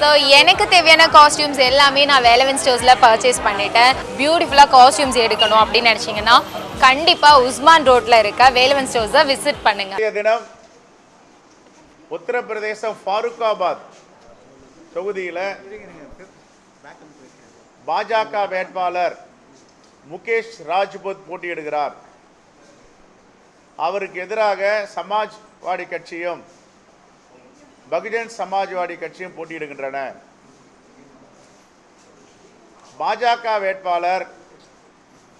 So எனக்கு தேவையான costumes எல்லாமே நான் வேலவன் ஸ்டோர்ஸில் பர்ச்சேஸ் பண்ணிட்டேன். பியூட்டிஃபுல்லாக காஸ்டியூம்ஸ் எடுக்கணும் அப்படின்னு நினச்சிங்கன்னா கண்டிப்பாக உஸ்மான் ரோட்டில் இருக்க வேலவன் ஸ்டோர்ஸை விசிட் பண்ணுங்கள் தினம் உத்தரப்பிரதேசம் ஃபாருக்காபாத் தொகுதியில் பாஜக வேட்பாளர் முகேஷ் ராஜ்புத் போட்டியிடுகிறார். அவருக்கு எதிராக சமாஜ்வாடி கட்சியும் பகுஜன் சமாஜ்வாடி கட்சியும் போட்டியிடுகின்றன. பாஜக வேட்பாளர்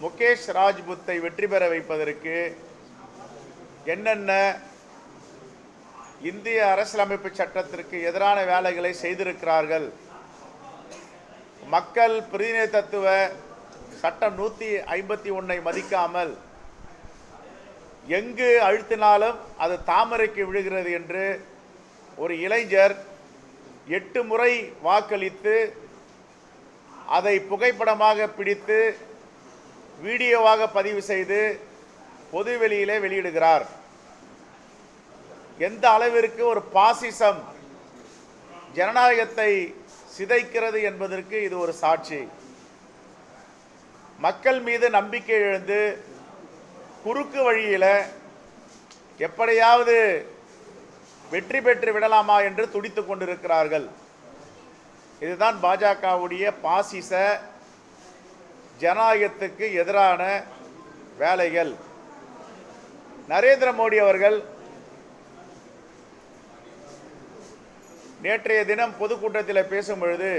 முகேஷ் ராஜ்புத்தை வெற்றி பெற வைப்பதற்கு என்னென்ன இந்திய அரசியலமைப்பு சட்டத்திற்கு எதிரான வேலைகளை செய்திருக்கிறார்கள்? மக்கள் பிரதிநிதித்துவ சட்டம் நூற்றி ஐம்பத்தி ஒன்றை மதிக்காமல் எங்கு அழுத்தினாலும் அது தாமரைக்கு விழுகிறது என்று ஒரு இளைஞர் எட்டு முறை வாக்களித்து அதை புகைப்படமாக பிடித்து வீடியோவாக பதிவு செய்து பொதுவெளியிலே வெளியிடுகிறார். எந்த அளவிற்கு ஒரு பாசிசம் ஜனநாயகத்தை சிதைக்கிறது என்பதற்கு இது ஒரு சாட்சி. மக்கள் மீது நம்பிக்கை எழுந்து குறுக்கு வழியில் எப்படியாவது வெற்றி பெற்று விடலாமா என்று துடித்து கொண்டிருக்கிறார்கள். இதுதான் பாஜகவுடைய பாசிச ஜனநாயகத்துக்கு எதிரான வேலைகள். நரேந்திர மோடி அவர்கள் நேற்றைய தினம் பொதுக்கூட்டத்தில் பேசும் பொழுது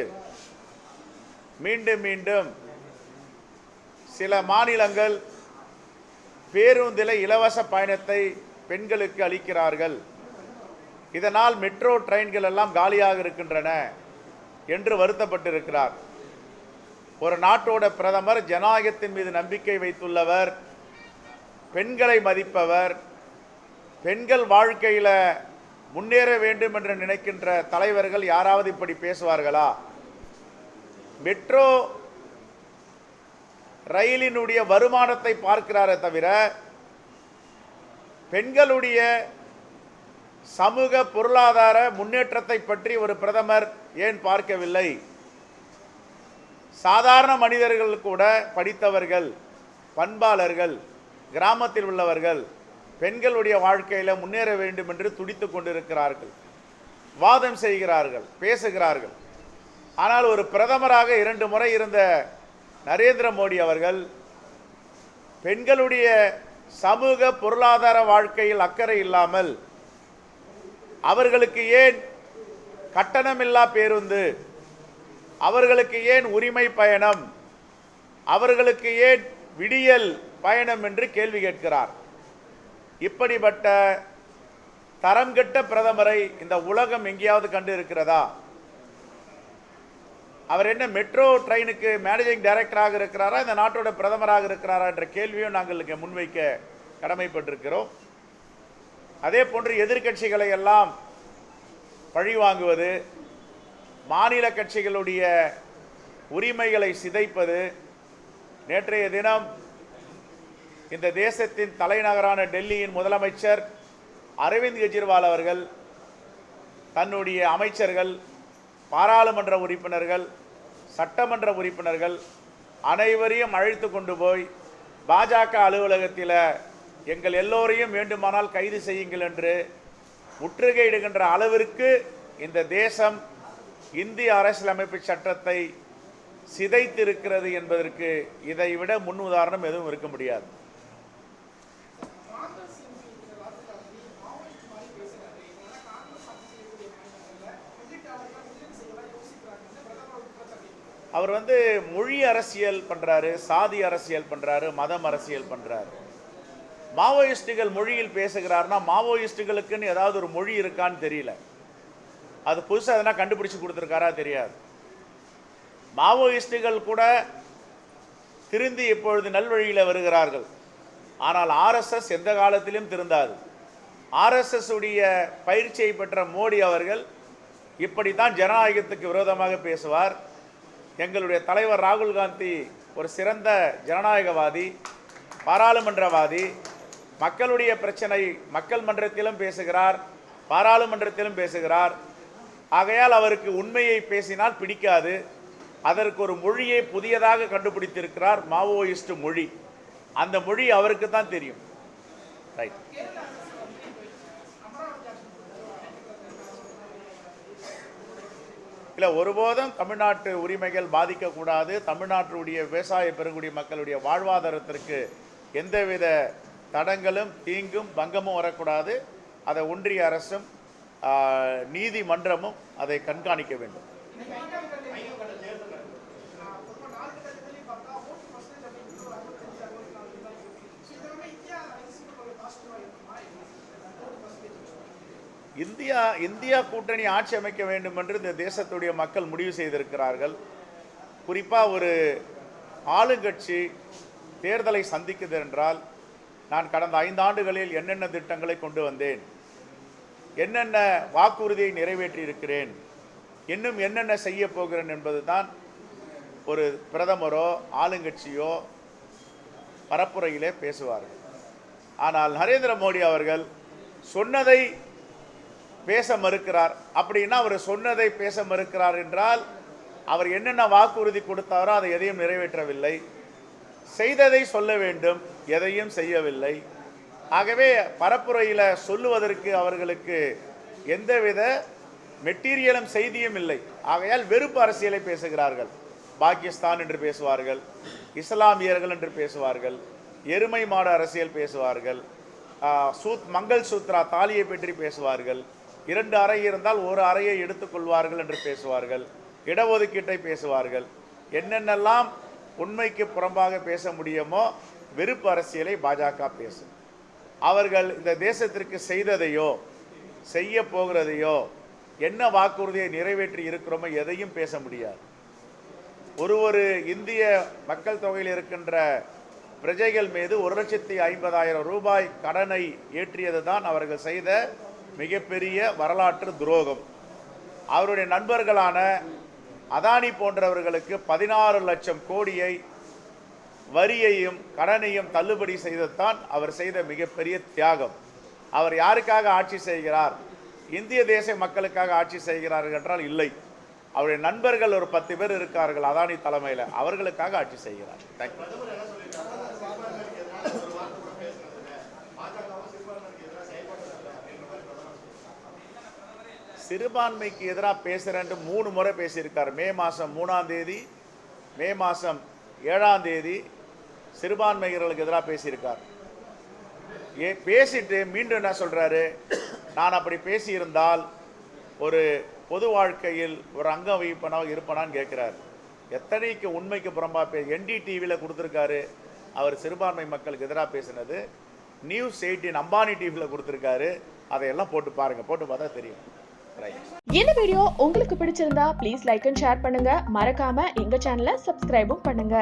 மீண்டும் மீண்டும் சில மாநிலங்கள் பேருந்தில் இலவச பயணத்தை பெண்களுக்கு அளிக்கிறார்கள். இதனால் மெட்ரோ ட்ரெயின்கள் எல்லாம் காலியாக இருக்கின்றன என்று வருத்தப்பட்டிருக்கிறார். ஒரு நாட்டோட பிரதமர் ஜனநாயகத்தின் மீது நம்பிக்கை வைத்துள்ளவர் பெண்களை மதிப்பவர் பெண்கள் வாழ்க்கையில் முன்னேற வேண்டும் என்று நினைக்கின்ற தலைவர்கள் யாராவது இப்படி பேசுவார்களா? மெட்ரோ ரயிலினுடைய வருமானத்தை பார்க்கிறாரே தவிர பெண்களுடைய சமூக பொருளாதார முன்னேற்றத்தை பற்றி ஒரு பிரதமர் ஏன் பார்க்கவில்லை? சாதாரண மனிதர்கள் கூட படித்தவர்கள் பண்பாளர்கள் கிராமத்தில் உள்ளவர்கள் பெண்களுடைய வாழ்க்கையில் முன்னேற வேண்டும் என்று துடித்து கொண்டிருக்கிறார்கள். வாதம் செய்கிறார்கள் பேசுகிறார்கள். ஆனால் ஒரு பிரதமராக இரண்டு முறை இருந்த நரேந்திர மோடி அவர்கள் பெண்களுடைய சமூக பொருளாதார வாழ்க்கையில் அக்கறை இல்லாமல் அவர்களுக்கு ஏன் கட்டணமில்லா பேருந்து? அவர்களுக்கு ஏன் உரிமை பயணம்? அவர்களுக்கு ஏன் விடியல் பயணம் என்று கேள்வி கேட்கிறார். இப்படிப்பட்ட தரம் கெட்ட பிரதமரை இந்த உலகம் எங்கேயாவது கண்டு இருக்கிறதா அவர் என்ன மெட்ரோ ட்ரெயினுக்கு மேனேஜிங் டைரக்டராக இருக்கிறாரா? இந்த நாட்டோட பிரதமராக இருக்கிறாரா என்ற கேள்வியும் நாங்கள் இங்கே முன்வைக்க கடமைப்பட்டிருக்கிறோம். அதே போன்று எதிர்க்கட்சிகளை எல்லாம் பழி வாங்குவது மாநில கட்சிகளுடைய உரிமைகளை சிதைப்பது நேற்றைய தினம் இந்த தேசத்தின் தலைநகரான டெல்லியின் முதலமைச்சர் அரவிந்த் கெஜ்ரிவால் அவர்கள் தன்னுடைய அமைச்சர்கள் பாராளுமன்ற உறுப்பினர்கள் சட்டமன்ற உறுப்பினர்கள் அனைவரையும் அழைத்து கொண்டு போய் பாஜக அலுவலகத்தில் எங்கள் எல்லோரையும் வேண்டுமானால் கைது செய்யுங்கள் என்று முற்றுகையிடுகின்ற அளவிற்கு இந்த தேசம் இந்திய அரசியலமைப்பு சட்டத்தை சிதைத்திருக்கிறது என்பதற்கு இதைவிட முன் உதாரணம் எதுவும் இருக்க முடியாது. அவர் வந்து மொழி அரசியல் பண்ணுறாரு சாதி அரசியல் பண்ணுறாரு மதம் அரசியல் பண்ணுறாரு மாவோயிஸ்டுகள் மொழியில் பேசுகிறார்னா மாவோயிஸ்டுகளுக்குன்னு ஏதாவது ஒரு மொழி இருக்கான்னு தெரியல. அது புதுசாக எதனா கண்டுபிடிச்சு கொடுத்துருக்காரா தெரியாது. மாவோயிஸ்டுகள் கூட திருந்தி இப்பொழுது நல்வழியில் வருகிறார்கள். ஆனால் ஆர்எஸ்எஸ் எந்த காலத்திலும் திருந்தாது. ஆர்எஸ்எஸ் உடைய பயிற்சியை பெற்ற மோடி அவர்கள் இப்படித்தான் ஜனநாயகத்துக்கு விரோதமாக பேசுவார். எங்களுடைய தலைவர் ராகுல் காந்தி ஒரு சிறந்த ஜனநாயகவாதி பாராளுமன்றவாதி மக்களுடைய பிரச்சனை மக்கள் மன்றத்திலும் பேசுகிறார் பாராளுமன்றத்திலும் பேசுகிறார். ஆகையால் அவருக்கு உண்மையை பேசினால் பிடிக்காது. அதற்கு ஒரு மொழியை புதியதாக கண்டுபிடித்திருக்கிறார் மாவோயிஸ்ட் மொழி. அந்த மொழி அவருக்கு தான் தெரியும். ரைட் இல்லை ஒருபோதும் தமிழ்நாட்டு உரிமைகள் பாதிக்கக்கூடாது. தமிழ்நாட்டுடைய விவசாய பெருங்குடி மக்களுடைய வாழ்வாதாரத்திற்கு எந்தவித தடங்களும் தீங்கும் பங்கமும் வரக்கூடாது. அதை ஒன்றிய அரசும் நீதிமன்றமும் அதை கண்காணிக்க வேண்டும். இந்தியா இந்தியா கூட்டணி ஆட்சி அமைக்க வேண்டும் என்று இந்த தேசத்துடைய மக்கள் முடிவு செய்திருக்கிறார்கள். குறிப்பாக ஒரு ஆளுங்கட்சி தேர்தலை சந்திக்குது என்றால் நான் கடந்த ஐந்தாண்டுகளில் என்னென்ன திட்டங்களை கொண்டு வந்தேன்? என்னென்ன வாக்குறுதியை நிறைவேற்றியிருக்கிறேன்? இன்னும் என்னென்ன செய்ய போகிறேன் என்பதுதான் ஒரு பிரதமரோ ஆளுங்கட்சியோ பரப்புரையிலே பேசுவார்கள். ஆனால் நரேந்திர மோடி அவர்கள் சொன்னதை பேச மறுக்கிறார். அப்படின்னா அவர் சொன்னதை பேச மறுக்கிறார் என்றால் அவர் என்னென்ன வாக்குறுதி கொடுத்தாரோ அதை எதையும் நிறைவேற்றவில்லை. செய்ததை சொல்ல வேண்டும். எதையும் செய்யவில்லை. ஆகவே பரப்புரையில் சொல்லுவதற்கு அவர்களுக்கு எந்தவித மெட்டீரியலும் செய்தியும் இல்லை. ஆகையால் வெறுப்பு அரசியலை பேசுகிறார்கள். பாகிஸ்தான் என்று பேசுவார்கள். இஸ்லாமியர்கள் என்று பேசுவார்கள். எருமை மாடு அரசியல் பேசுவார்கள். சூத் மங்கள் சூத்ரா தாலியை பற்றி பேசுவார்கள். இரண்டு அறை இருந்தால் ஒரு அறையை எடுத்துக்கொள்வார்கள் என்று பேசுவார்கள். இடஒதுக்கீட்டை பேசுவார்கள். என்னென்னலாம் உண்மைக்கு புறம்பாக பேச முடியுமோ வெறுப்பு அரசியலை பாஜக பேசும். அவர்கள் இந்த தேசத்திற்கு செய்ததையோ செய்ய போகிறதையோ என்ன வாக்குறுதியை நிறைவேற்றி இருக்கிறோமோ எதையும் பேச முடியாது. ஒரு ஒரு இந்திய மக்கள் தொகையில் இருக்கின்ற பிரஜைகள் மீது ஒரு லட்சத்தி ஐம்பதாயிரம் ரூபாய் கடனை ஏற்றியது தான் அவர்கள் செய்த மிகப்பெரிய வரலாற்று துரோகம். அவருடைய நண்பர்களான அதானி போன்றவர்களுக்கு பதினாறு லட்சம் கோடியை வரியையும் கடனையும் தள்ளுபடி செய்ததுதான் அவர் செய்த மிகப்பெரிய தியாகம். அவர் யாருக்காக ஆட்சி செய்கிறார்? இந்திய தேச மக்களுக்காக ஆட்சி செய்கிறார்கள் என்றால் இல்லை. அவருடைய நண்பர்கள் ஒரு பத்து பேர் இருக்கார்கள் அதானி தலைமையில். அவர்களுக்காக ஆட்சி செய்கிறார். தேங்க்யூ சிறுபான்மைக்கு எதிராக பேசுகிறேன்ட்டு மூணு முறை பேசியிருக்கார். மே மாதம் மூணாம் தேதி மே மாதம் ஏழாம் தேதி சிறுபான்மையினர்களுக்கு எதிராக பேசியிருக்கார். ஏ பேசிட்டு மீண்டும் என்ன சொல்கிறாரு நான் அப்படி பேசியிருந்தால் ஒரு பொது வாழ்க்கையில் ஒரு அங்கம் வகிப்பனாக இருப்பனான்னு கேட்குறாரு. எத்தனைக்கு உண்மைக்கு புறம்பா பே என்டிடிவியில் கொடுத்துருக்காரு. அவர் சிறுபான்மை மக்களுக்கு எதிராக பேசினது. நியூஸ் எயிட்டின் அம்பானி டிவியில் கொடுத்துருக்காரு. அதையெல்லாம் போட்டு பாருங்கள் போட்டு பார்த்தா தெரியும். ரைட் இந்த வீடியோ உங்களுக்கு பிடிச்சிருந்தா ப்ளீஸ் லைக் அண்ட் ஷேர் பண்ணுங்க. மறக்காம எங்க சேனலை சப்ஸ்கிரைபும் பண்ணுங்க.